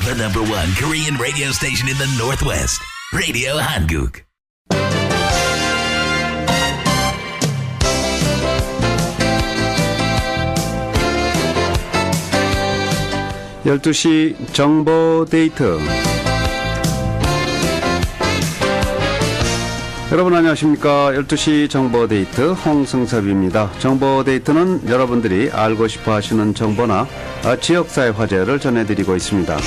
The number one Korean radio station in the Northwest. Radio Hanguk. 열두 시 정보 데이트. 여러분 안녕하십니까. 12시 정보 데이트 홍승섭입니다. 정보 데이트는 여러분들이 알고 싶어 하시는 정보나 아, 지역사회 화제를 전해드리고 있습니다.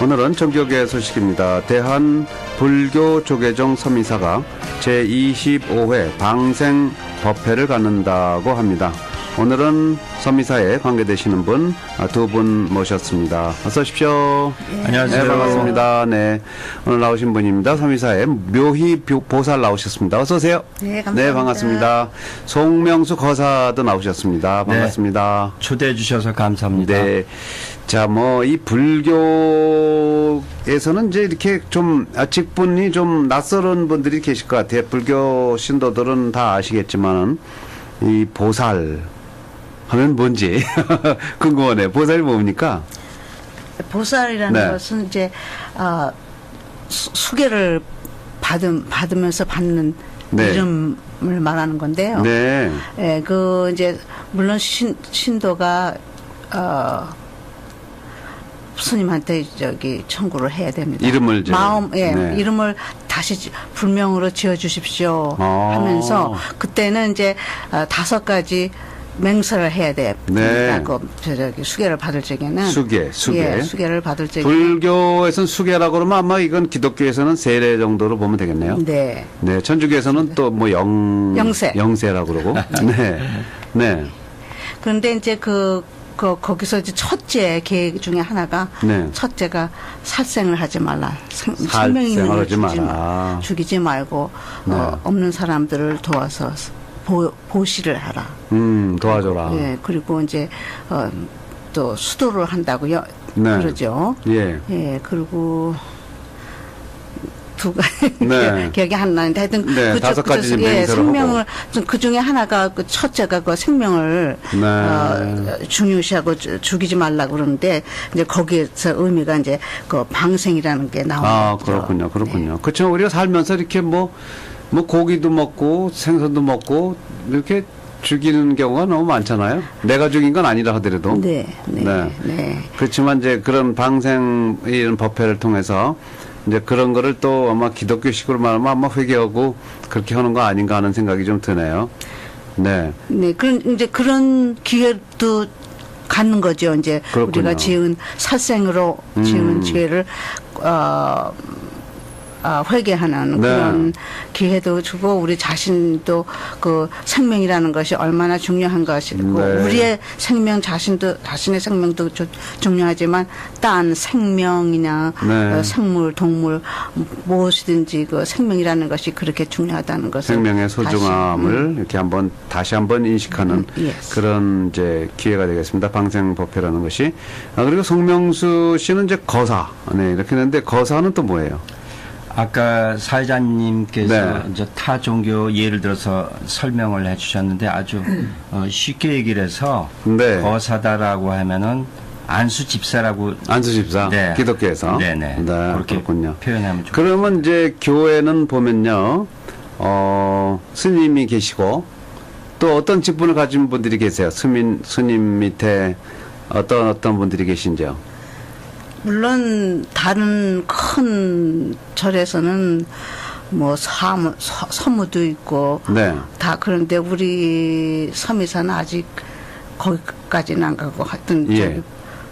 오늘은 전격의 소식입니다. 대한 불교 조계종 서미사가 제25회 방생 법회를 갖는다고 합니다. 오늘은 서미사에 관계되시는 분두분 모셨습니다. 어서 오십시오. 안녕하세요. 네, 반갑습니다. 네. 오늘 나오신 분입니다. 서미사에 묘희 보- 보살 나오셨습니다. 어서 오세요. 네, 감사합니다. 네, 반갑습니다. 송명수 거사도 나오셨습니다. 반갑습니다. 초대해 주셔서 감사합니다. 네. 자, 뭐, 이 불교에서는 이제 이렇게 좀, 아, 직분이 좀 낯설은 분들이 계실 것 같아요. 불교 신도들은 다 아시겠지만은, 이 보살 하면 뭔지 궁금하네. 보살이 뭡니까? 보살이라는 네. 것은 이제 어, 수, 수계를 받음 받으면서 받는 네. 이름을 말하는 건데요. 네. 예, 그 이제 물론 신 신도가 어 스님한테 저기 청구를 해야 됩니다. 이름을 마음 예 네. 이름을 다시 지- 불명으로 지어 주십시오 아. 하면서 그때는 이제 어, 다섯 가지 맹세를 해야 돼. 네. 그 저- 저기 수계를 받을 적에는 수계, 수계. 예, 수계를 받을 적에 불교에서는 수계라고 그러면 아마 이건 기독교에서는 세례 정도로 보면 되겠네요. 네. 네, 천주교에서는 또 뭐 영, 영세. 영세라고 그러고. 네. 네. 그런데 이제 그, 그 거기서 이제 첫째 계획 중에 하나가 네. 첫째가 살생을 하지 말라. 생, 살생을 생명 있는 걸. 마- 죽이지 말고 네. 어, 없는 사람들을 도와서 보, 보시를 하라. 음, 도와줘라. 예, 그리고 이제 어, 또 수도를 한다고요. 네. 그러죠. 예. 예, 그리고 두 가지 네. 기억이 안 나는데 하여튼 네, 그쪽- 다섯 가지 그쪽- 예, 생명을 그 중에 하나가 그 첫째가 그 생명을 네. 어, 중요시하고 주- 죽이지 말라고 그러는데 이제 거기에서 의미가 이제 그 방생이라는 게 나오는 아, 거죠. 그렇군요. 그렇군요. 그렇죠. 우리가 살면서 이렇게 뭐, 뭐 고기도 먹고 생선도 먹고 이렇게 죽이는 경우가 너무 많잖아요. 내가 죽인 건 아니라 하더라도. 네, 네, 네. 네. 그렇지만 이제 그런 방생 이런 법회를 통해서 이제 그런 거를 또 아마 기독교식으로 말하면 아마 회개하고 그렇게 하는 거 아닌가 하는 생각이 좀 드네요. 네. 네, 그런 이제 그런 기회도 갖는 거죠. 이제 그렇군요. 우리가 지은 살생으로 음. 지은 죄를 어, 아, 회개하는 네. 그런 기회도 주고 우리 자신도 그 생명이라는 것이 얼마나 중요한 것이고 네. 우리의 생명 자신도 자신의 생명도 주- 중요하지만 딴 생명이나 네. 어, 생물 동물 무엇이든지 그 생명이라는 것이 그렇게 중요하다는 것을 생명의 다시, 음. 소중함을 이렇게 한번 다시 한번 인식하는 음. 그런 이제 기회가 되겠습니다. 방생 법회라는 것이. 아, 그리고 송명수 씨는 이제 거사. 네, 이렇게 했는데 거사는 또 뭐예요? 아까 사회자님께서 네. 이제 타 종교 예를 들어서 설명을 해주셨는데 아주 어, 쉽게 얘기를 해서 네. 거사다라고 하면은 안수 집사라고 안수 집사. 네. 기독교에서. 네네 네, 그렇게 그렇군요. 표현하면 좋 그러면 이제 교회는 보면요, 어, 스님이 계시고 또 어떤 직분을 가진 분들이 계세요. 스님, 스님 밑에 어떤 어떤 분들이 계신지요? 물론 다른 큰 절에서는 뭐 사무, 서, 서무도 있고 네. 다 그런데 우리 섬에서는 아직 거기까지는 안 가고 하여튼 예.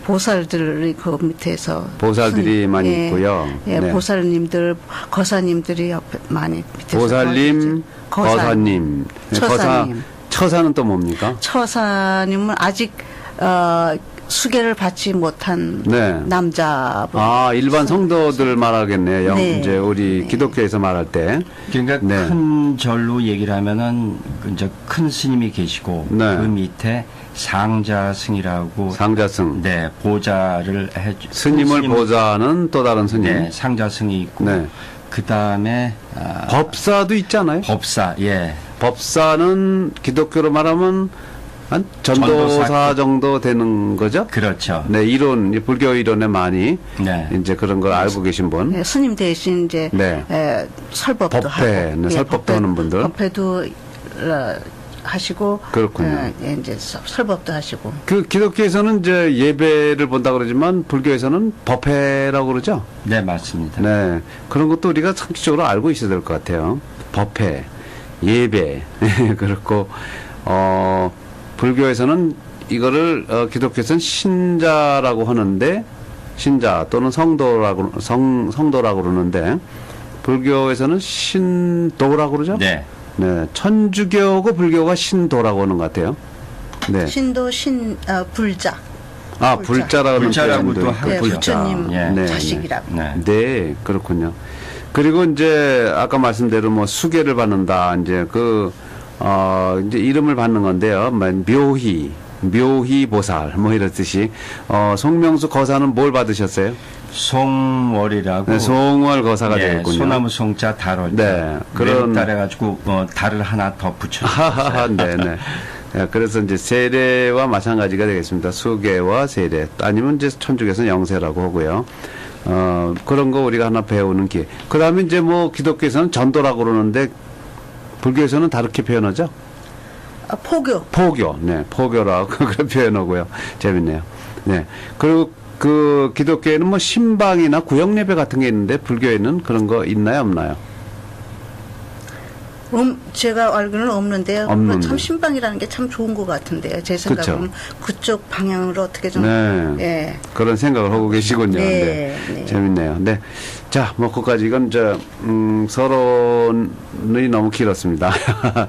보살들이 그 밑에서 보살들이 스님, 많이 예, 있고요. 예, 네. 보살님들 거사님들이 옆에 많이 밑에서 보살님, 거사- 거사님, 네, 거사, 처사님. 처사는 또 뭡니까? 처사님은 아직 어, 수계를 받지 못한 네. 남자분 아, 일반 성도들 말하겠네요. 영- 네. 이제 우리 기독교에서 말할 때. 그러니까 네. 큰 절로 얘기를 하면은 그 이제 큰 스님이 계시고 네. 그 밑에 상자승이라고 상자승. 네 보좌를 해 주- 스님을 스님- 보자는 또 다른 스님. 네 상자승이 있고 네. 그 다음에 아, 법사도 있잖아요. 법사 예 법사는 기독교로 말하면 한 전도사, 전도사 정도 되는 거죠? 그렇죠. 네, 이론, 이 불교 이론에 많이 네. 이제 그런 걸 알고 계신 분. 네, 스님 대신 이제 네. 에, 설법도 법회, 하고 네, 설법도 하는 분들. 법회도 어, 하시고 그렇군요. 어, 예, 이제 서- 설법도 하시고 그 기독교에서는 이제 예배를 본다 그러지만 불교에서는 법회라고 그러죠? 네, 맞습니다. 네. 그런 것도 우리가 상식적으로 알고 있어야 될 것 같아요. 법회, 예배. 그렇고, 어, 불교에서는 이거를, 어, 기독교에서는 신자라고 하는데, 신자 또는 성도라고, 성, 성도라고 그러는데, 불교에서는 신도라고 그러죠? 네. 네. 천주교고 불교가 신도라고 하는 것 같아요. 네. 신도 신 어, 불자 아, 불자. 불자라고 하는 불자라고도 표현도 하고 네, 있고. 부처님 예. 네, 자식이라고 네. 네, 그렇군요. 그리고 이제 아까 말씀대로 뭐 수계를 받는다. 이제 그, 어, 이제 이름을 받는 건데요. 뭐 묘희, 묘희 보살, 뭐 이런 뜻이. 어, 송명수 거사는 뭘 받으셨어요? 송월이라고 네, 송월 거사가 예, 되겠군요. 소나무 송자 달월 네, 그런- 그런 달해 가지고 어, 달을 하나 더 붙여 하하하, 네네. 예, 그래서 이제 세례와 마찬가지가 되겠습니다. 수계와 세례. 아니면 이제 천주교에서는 영세라고 하고요. 어, 그런 거 우리가 하나 배우는 기회. 그 다음에 이제 뭐 기독교에서는 전도라고 그러는데 불교에서는 다르게 표현하죠? 아, 포교 포교. 네, 포교라고 그런 표현하고요. 재밌네요. 네. 그리고 그 기독교에는 뭐 신방이나 구역 예배 같은 게 있는데 불교에는 그런 거 있나요, 없나요? 음, 제가 알기로는 없는데요. 없는데. 참 신방이라는 게 참 좋은 것 같은데요. 제. 생각으로는 그쪽 방향으로 어떻게 좀 네. 예. 그런 생각을 하고 계시군요. 네, 네. 네. 재밌네요. 네. 자, 뭐, 그까지 이건 저, 음, 서론이 너무 길었습니다.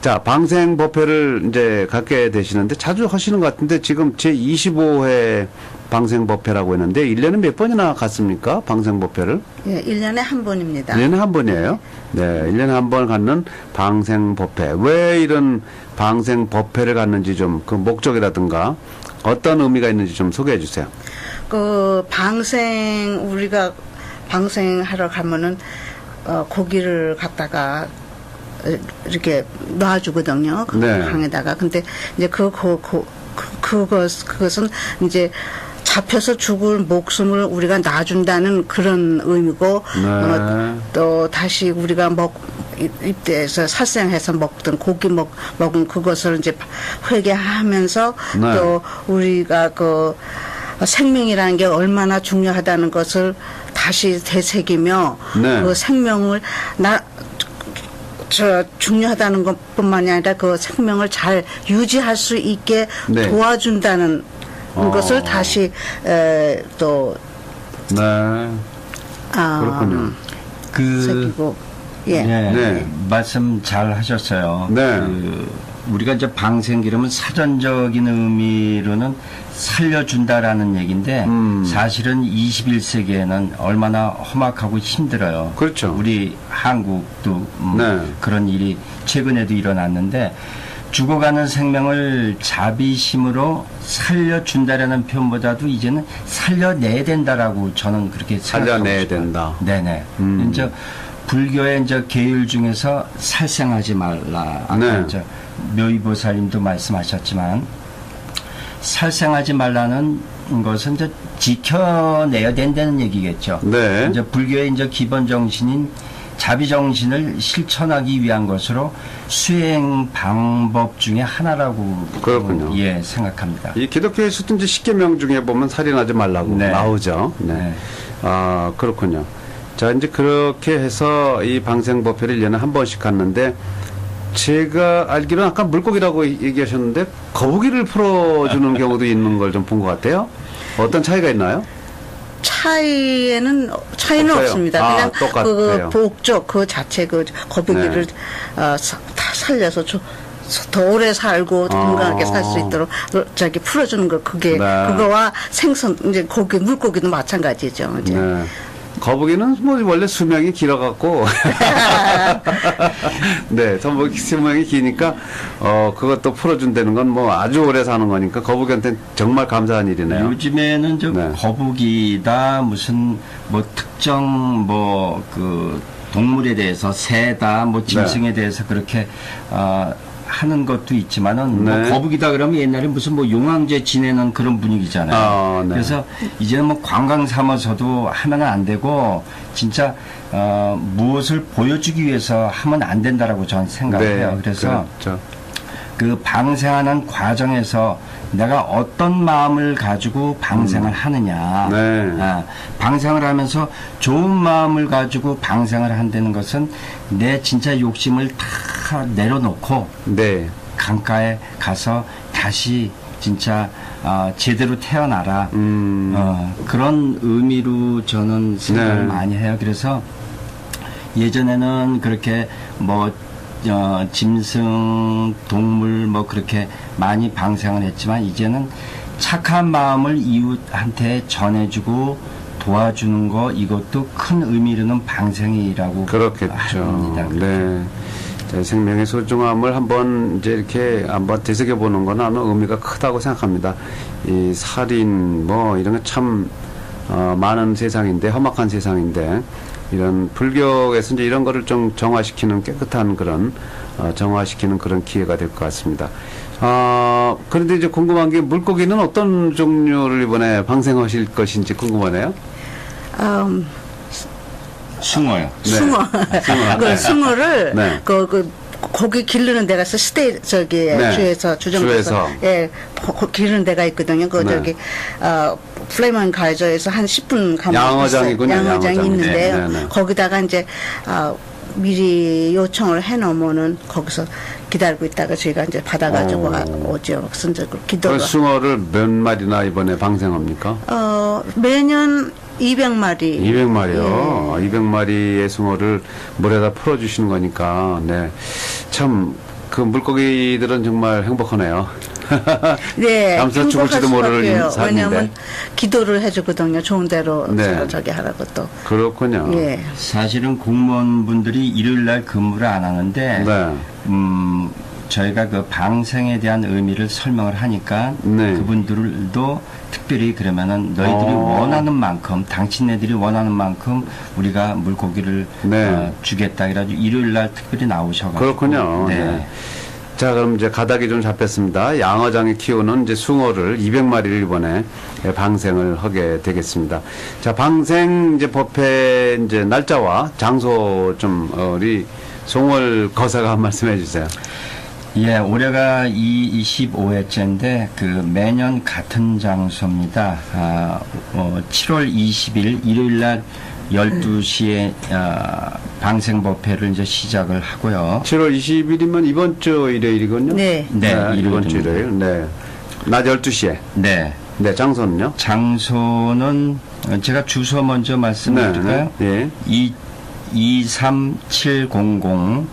자, 방생 법회를 이제 갖게 되시는데 자주 하시는 것 같은데 지금 제 25회 방생법회라고 했는데 1년에 몇 번이나 갔습니까? 방생법회를? 예, 1년에 한 번입니다. 1년에 한 번이에요. 네, 1년에 한 번 갖는 방생법회. 왜 이런 방생법회를 갖는지 좀 그 목적이라든가 어떤 의미가 있는지 좀 소개해 주세요. 그 방생 우리가 방생하러 가면은 어, 고기를 갖다가 이렇게 놔주거든요. 그 네. 방에다가 근데 이제 그, 그, 그, 그 그것 그것은 이제 잡혀서 죽을 목숨을 우리가 놔준다는 그런 의미고 네. 어, 또 다시 우리가 먹 입- 입대해서 살생해서 먹던 고기 먹 먹은 그것을 이제 회개하면서 네. 또 우리가 그 생명이라는 게 얼마나 중요하다는 것을 다시 되새기며 네. 그 생명을 나 저 중요하다는 것뿐만이 아니라 그 생명을 잘 유지할 수 있게 네. 도와준다는 어. 것을 다시 에, 또 네. 아, 그렇군요. 그 새기고 예. 네, 네. 말씀 잘 하셨어요. 네. 그 우리가 이제 방생기름은 사전적인 의미로는 살려준다라는 얘기인데 음. 사실은 21세기에는 얼마나 험악하고 힘들어요. 그렇죠. 우리 한국도 음, 네. 그런 일이 최근에도 일어났는데 죽어가는 생명을 자비심으로 살려준다라는 표현보다도 이제는 살려내야 된다라고 저는 그렇게 살려내야 싶어요. 된다. 네네. 음. 이제 불교의 이제 계율 중에서 살생하지 말라. 아까 네. 이제 묘의보살님도 말씀하셨지만 살생하지 말라는 것은 이제 지켜내야 된다는 얘기겠죠. 네. 이제 불교의 이제 기본 정신인 자비 정신을 실천하기 위한 것으로 수행 방법 중에 하나라고 그렇군요. 예 생각합니다. 이 기독교에서도 이제 십계명 중에 보면 살인하지 말라고 네. 나오죠. 네. 네. 아, 그렇군요. 자, 이제 그렇게 해서 이 방생법회를 1년에 한 번씩 갔는데 제가 알기로는 아까 물고기라고 얘기하셨는데 거북이를 풀어주는 경우도 있는 걸 좀 본 것 같아요. 어떤 차이가 있나요? 차이에는 차이는 없어요? 없습니다. 아, 그냥 똑같아요. 그 목적 그 자체 그 거북이를 네. 어, 사- 다 살려서 저, 더 오래 살고 건강하게 살수 아. 있도록 어, 저기 풀어주는 거 그게 네. 그거와 생선 이제 고기 물고기도 마찬가지죠. 이제. 네. 거북이는 뭐 원래 수명이 길어갖고 네, 수명이 기니까 어 그것도 풀어준다는 건 뭐 아주 오래 사는 거니까 거북이한테는 정말 감사한 일이네요. 요즘에는 저 네. 거북이다 무슨 뭐 특정 뭐 그 동물에 대해서 새다 뭐 짐승에 대해서 그렇게 아 하는 것도 있지만은 네. 뭐 거북이다 그러면 옛날에 무슨 뭐 용왕제 지내는 그런 분위기잖아요. 아, 네. 그래서 이제는 뭐 관광 삼아서도 하면 안 되고 진짜 어, 무엇을 보여주기 위해서 하면 안 된다라고 저는 생각해요. 그래서 그렇죠. 그 방생하는 과정에서 내가 어떤 마음을 가지고 방생을 하느냐. 네. 아, 방생을 하면서 좋은 마음을 가지고 방생을 한다는 것은 내 진짜 욕심을 다 내려놓고 네. 강가에 가서 다시 진짜 아, 제대로 태어나라. 음. 어, 그런 의미로 저는 생각을 네. 많이 해요. 그래서 예전에는 그렇게 뭐 어, 짐승, 동물 뭐 그렇게 많이 방생을 했지만 이제는 착한 마음을 이웃한테 전해주고 도와주는 거 이것도 큰 의미로는 방생이라고 그렇겠죠. 합니다. 네. 자, 생명의 소중함을 한번 이제 이렇게 한번 되새겨 보는 건 아마 의미가 크다고 생각합니다. 이 살인 뭐 이런 거참 어, 많은 세상인데 험악한 세상인데 이런 불교에서 이제 이런 거를 좀 정화시키는 깨끗한 그런 어, 정화시키는 그런 기회가 될 것 같습니다. 어, 그런데 이제 궁금한 게 물고기는 어떤 종류를 이번에 방생하실 것인지 궁금하네요. 음, 숭어요. 네. 숭어. 숭어. 그 숭어를 네. 그, 그 고기 기르는 데가 있어 스테이 저기 네. 주에서 주정부에서 주에서. 예 고- 고- 기르는 데가 있거든요. 그 네. 저기 어 플레이먼 가이저에서 한 10분 가면 양어장이군요, 있어요. 양어장이 양어장. 있는데요. 네, 네, 네. 거기다가 이제 어 미리 요청을 해놓으면은 거기서 기다리고 있다가 저희가 이제 받아가지고 오. 아, 오죠. 그래서 그 기도를 숭어를 몇 마리나 이번에 방생합니까? 어 매년 200마리 200마리요. 예. 200마리의 숭어를 물에다 풀어주시는 거니까, 네. 참, 그 물고기들은 정말 행복하네요. 네, 감사 죽을지도 모를 수밖에요. 삶인데. 왜냐면 기도를 해주거든요. 좋은 대로 네. 저기 하라고 또. 그렇군요. 예. 사실은 공무원분들이 일요일 날 근무를 안 하는데 네. 음, 저희가 그 방생에 대한 의미를 설명을 하니까 네. 그분들도 특별히 그러면은 너희들이 어. 원하는 만큼 당신네들이 원하는 만큼 우리가 물고기를 네. 어, 주겠다 그래가지고 일요일 날 특별히 나오셔가지고 그렇군요. 네. 네. 자, 그럼 이제 가닥이 좀 잡혔습니다. 양어장이 키우는 이제 숭어를 200마리를 이번에 방생을 하게 되겠습니다. 자, 방생 이제 법회 이제 날짜와 장소 좀 어, 우리 송월 거사가 한 말씀 해 주세요. 예, 올해가 이 25회째인데 그 매년 같은 장소입니다. 아, 어, 7월 20일 일요일 날 12시에 아, 방생 법회를 이제 시작을 하고요. 7월 20일이면 이번 주 일요일이군요. 네. 네, 이번 주 일요일입니다. 일요일. 네. 낮 12시에. 네. 네, 장소는요? 장소는 어, 제가 주소 먼저 말씀을 드릴까요? 예. 이23700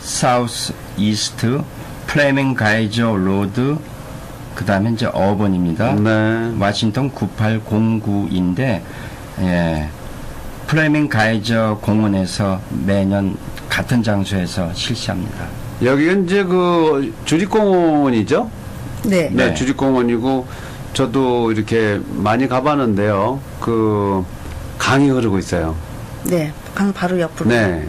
사우스 이스트 플레밍 가이저 로드 그 다음에 이제 어번입니다. 네. 와싱턴 9809인데 예. 플레밍 가이저 공원에서 매년 같은 장소에서 실시합니다. 여기가 이제 그 주립공원이죠? 네. 네, 네. 주립공원이고 저도 이렇게 많이 가봤는데요. 그 강이 흐르고 있어요. 네. 강 바로 옆으로. 네.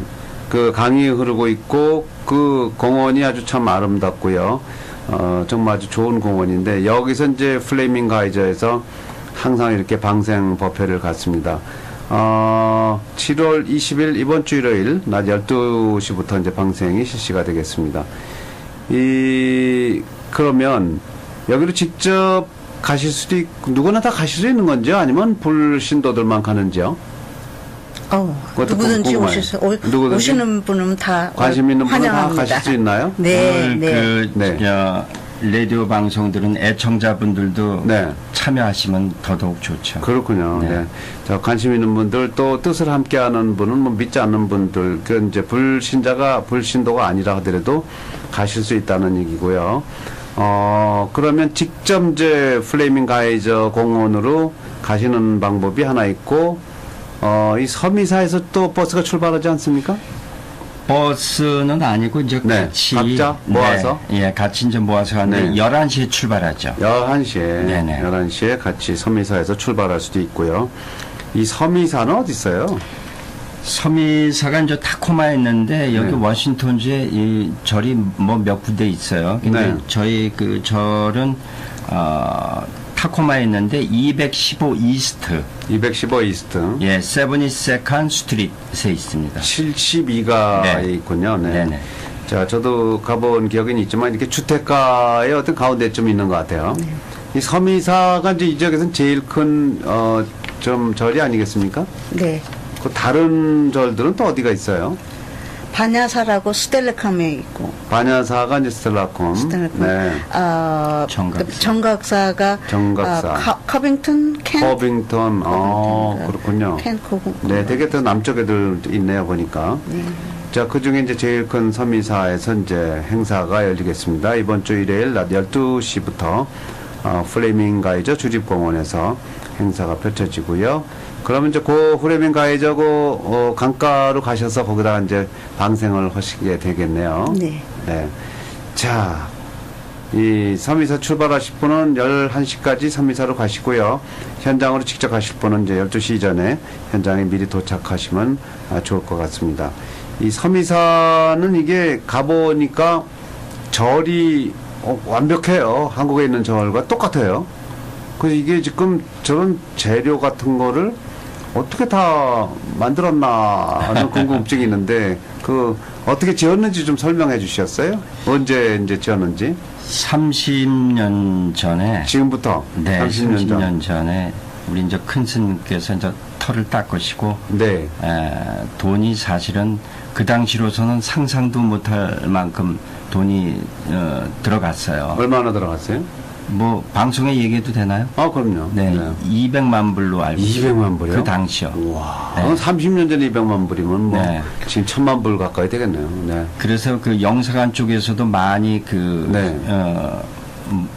그 강이 흐르고 있고 그 공원이 아주 참 아름답고요. 어, 정말 아주 좋은 공원인데 여기서 이제 플레이밍 가이저에서 항상 이렇게 방생 법회를 갖습니다. 어, 7월 20일 이번 주 일요일 낮 12시부터 이제 방생이 실시가 되겠습니다. 이 그러면 여기로 직접 가실 수도 있고 누구나 다 가실 수 있는 건지요? 아니면 불신도들만 가는지요? 어, 누구든지. 오실 수, 오, 누구든지? 오시는 분은 다 관심 있는 분은 다 환영합니다. 가실 수 있나요? 네, 오늘 네. 그 네. 저, 라디오 방송들은 애청자분들도 네. 참여하시면 더더욱 좋죠. 그렇군요. 네. 네. 자, 관심 있는 분들 또 뜻을 함께 하는 분은 뭐 믿지 않는 분들, 그 이제 불신자가 불신도가 아니라 하더라도 가실 수 있다는 얘기고요. 어, 그러면 직접 이제 플레이밍 가이저 공원으로 가시는 방법이 하나 있고, 어, 이 섬이사에서 또 버스가 출발하지 않습니까? 버스는 아니고 이제 네, 같이 각자 모아서? 네, 예, 같이 이제 모아서 가는데 네. 11시에 출발하죠. 11시에, 네네. 11시에 같이 섬이사에서 출발할 수도 있고요. 이 섬이사는 어디 있어요? 섬이사가 이제 타코마에 있는데 여기 네. 워싱턴주에 이 절이 뭐 몇 군데 있어요. 근데 네. 저희 그 절은 어, 타코마에 있는데 215 이스트, 215 이스트. 예, 72nd 스트릿에 있습니다. 72가에 네. 있군요. 네. 네네. 자, 저도 가본 기억은 있지만 이렇게 주택가의 어떤 가운데쯤 있는 것 같아요. 네. 이 섬이사가 이제 이 지역에서는 제일 큰, 어, 좀 절이 아니겠습니까? 네. 그 다른 절들은 또 어디가 있어요? 반야사라고 스텔레캄에 있고 반야사가 이제 스텔라콤. 스텔레캄. 네. 어, 정각사. 정각사가 정각사. 어, 커, 커빙턴 캔 허빙턴. 어, 커빙턴, 그렇군요. 캔코고 네, 되게 더 남쪽에들 있네요, 보니까. 자, 그 중에 이제 제일 큰 섬이사에서 이제 행사가 열리겠습니다. 이번 주 일요일 낮 12시부터 어, 플레밍 가이저 주립공원에서 행사가 펼쳐지고요. 그러면 이제 그 가이저 그 어, 강가로 가셔서 거기다 이제 방생을 하시게 되겠네요. 네. 네. 자, 이 섬이사 출발하실 분은 11시까지 섬이사로 가시고요. 현장으로 직접 가실 분은 이제 12시 전에 현장에 미리 도착하시면 아, 좋을 것 같습니다. 이 섬이사는 이게 가보니까 절이 어, 완벽해요. 한국에 있는 절과 똑같아요. 그래서 이게 지금 저런 재료 같은 거를 어떻게 다 만들었나 하는 궁금증이 있는데 그 어떻게 지었는지 좀 설명해 주셨어요? 언제 이제 지었는지? 30년 전에 지금부터 네, 30년 전. 30년 전 에 우리 이제 큰 스님께서 이제 털을 닦으시고 네. 에, 돈이 사실은 그 당시로서는 상상도 못할 만큼 돈이 어, 들어갔어요. 얼마나 들어갔어요? 뭐 방송에 얘기해도 되나요? 아, 그럼요. 네, 200만 불로 알고 있어요. 200만 불이요? 그 당시요. 와, 네. 30년 전에 200만 불이면 뭐 네. 지금 천만 불 가까이 되겠네요. 네. 그래서 그 영사관 쪽에서도 많이 그 네. 어, 음,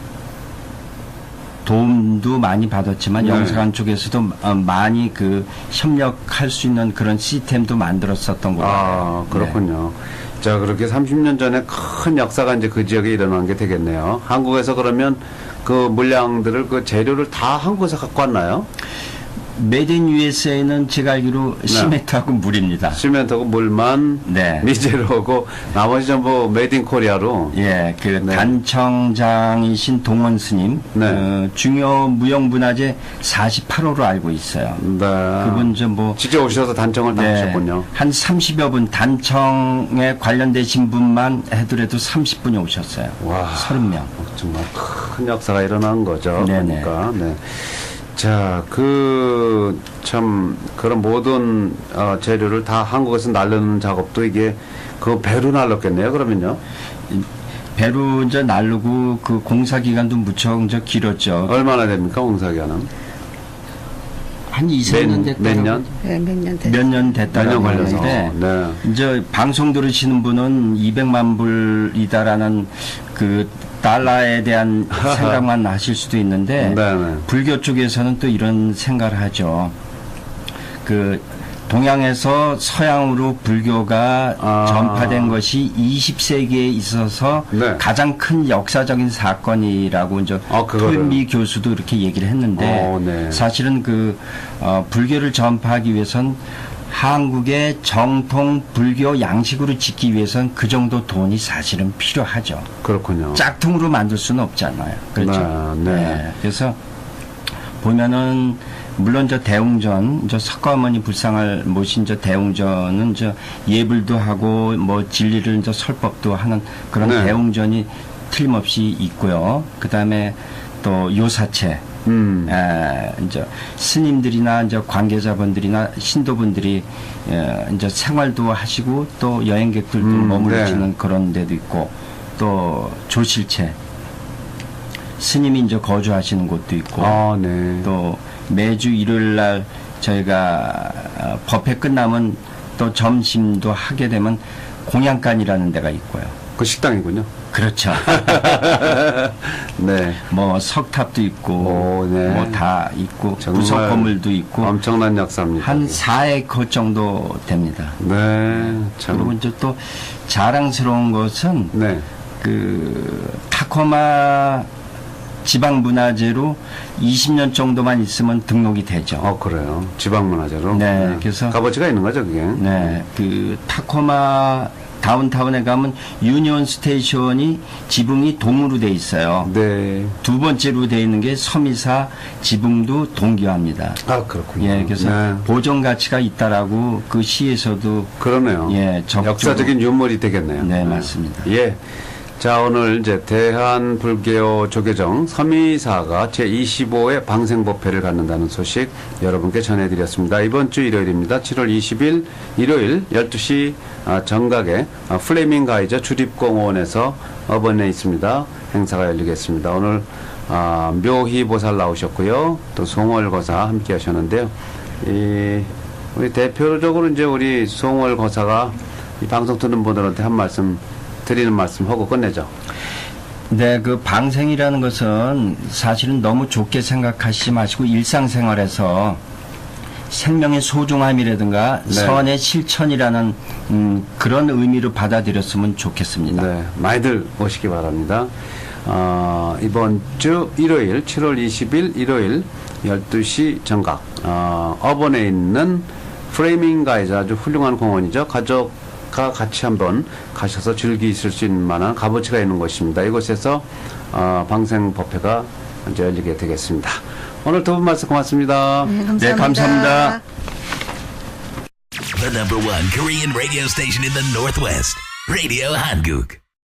도움도 많이 받았지만 네. 영사관 쪽에서도 어, 많이 그 협력할 수 있는 그런 시스템도 만들었었던 것 아. 네. 그렇군요. 자, 그렇게 30년 전에 큰 역사가 이제 그 지역에 일어난 게 되겠네요. 한국에서 그러면 그 물량들을 그 재료를 다 한국에서 갖고 왔나요? 인 USA는 제가 알기로 네. 시멘트하고 물입니다. 시멘트하고 물만 네. 미제로고 나머지 전부 인 코리아로 예, 그 네. 단청장이신 동원 스님 네. 어, 중요 무형문화재 48호로 알고 있어요. 네. 그분 좀뭐 직접 오셔서 단청을 다 하셨군요. 한 30여 분 단청에 관련되신 분만 해더라도 30분이 오셨어요. 와. 30명. 정말 큰 역사가 일어난 거죠. 네네. 그러니까. 네. 자, 그, 참, 그런 모든, 어, 재료를 다 한국에서 날르는 작업도 이게, 그 배로 날랐겠네요, 그러면요. 배로 이제 날르고 그 공사 기간도 무척 이제 길었죠. 얼마나 됩니까, 공사 기간은? 한 2, 3년 몇, 됐다. 몇 년? 네, 몇년 됐. 몇년 됐다고 몇년 걸려서. 네. 이제 방송 들으시는 분은 200만 불이다라는 그 달러에 대한 생각만 하실 수도 있는데 네네. 불교 쪽에서는 또 이런 생각을 하죠. 그 동양에서 서양으로 불교가 아. 전파된 것이 20세기에 있어서 네. 가장 큰 역사적인 사건이라고 이제 아. 토요미 교수도 이렇게 얘기를 했는데 어, 네. 사실은 그 어, 불교를 전파하기 위해선 한국의 정통 불교 양식으로 짓기 위해선 그 정도 돈이 사실은 필요하죠. 그렇군요. 짝퉁으로 만들 수는 없잖아요. 그렇죠. 네, 네. 그래서 보면은 물론 저 대웅전, 저 석가모니 불상을 모신 저 대웅전은 저 예불도 하고 뭐 진리를 저 설법도 하는 그런 네. 대웅전이 틀림없이 있고요. 그 다음에 또 요사체, 음. 에, 이제 스님들이나 이제 관계자분들이나 신도분들이 에, 이제 생활도 하시고 또 여행객들도 음, 머무르시는 네. 그런 데도 있고 또 조실체 스님이 이제 거주하시는 곳도 있고 아, 네. 또 매주 일요일 날 저희가 어, 법회 끝나면 또 점심도 하게 되면 공양간이라는 데가 있고요. 그 식당이군요. 그렇죠. 네. 뭐 석탑도 있고 오, 네. 뭐 다 있고 부속 건물도 있고 엄청난 역사입니다. 한 4에커 정도 됩니다. 네. 참. 그리고 이제 또 자랑스러운 것은 네. 그 타코마 지방 문화재로 20년 정도만 있으면 등록이 되죠. 어 그래요. 지방문화재로. 네, 그래서- 값어치가 있는 거죠 그게. 네, 그 타코마 다운타운에 가면 유니온 스테이션이 지붕이 동으로 돼 있어요. 네. 두 번째로 돼 있는 게 섬이사 지붕도 동기화입니다. 아 그렇군요. 예, 그래서 네. 보존 가치가 있다라고 그 시에서도 그러네요. 예, 적극적으로- 역사적인 유물이 되겠네요. 네, 맞습니다. 예. 자, 오늘 이제 대한 불교 조계정 서미사가 제25회 방생법회를 갖는다는 소식 여러분께 전해드렸습니다. 이번 주 일요일입니다. 7월 20일 일요일 12시 아, 정각에 아, 플레밍 가이저 주립공원에서 어번에 있습니다. 행사가 열리겠습니다. 오늘 아, 묘희 보살 나오셨고요. 또 송월거사 함께 하셨는데요. 이 우리 대표적으로 이제 우리 송월 거사가 이 방송 듣는 분들한테 한 말씀 드리는 말씀 하고 끝내죠. 네, 그 방생이라는 것은 사실은 너무 좋게 생각하시지 마시고 일상생활에서 생명의 소중함이라든가 네. 선의 실천이라는 음, 그런 의미로 받아들였으면 좋겠습니다. 네, 많이들 오시기 바랍니다. 어, 이번 주 일요일 7월 20일 일요일 12시 정각 어, 어번에 있는 프레이밍 가이즈 아주 훌륭한 공원이죠. 가족 과 같이 한번 가셔서 즐기실 수 있는 만한 값어치가 있는 곳입니다. 이곳에서 어, 방생법회가 이제 열리게 되겠습니다. 오늘 두 분 말씀 고맙습니다. 네, 감사합니다. 네, 감사합니다. The number one Korean radio station in the Northwest. Radio Hanguk.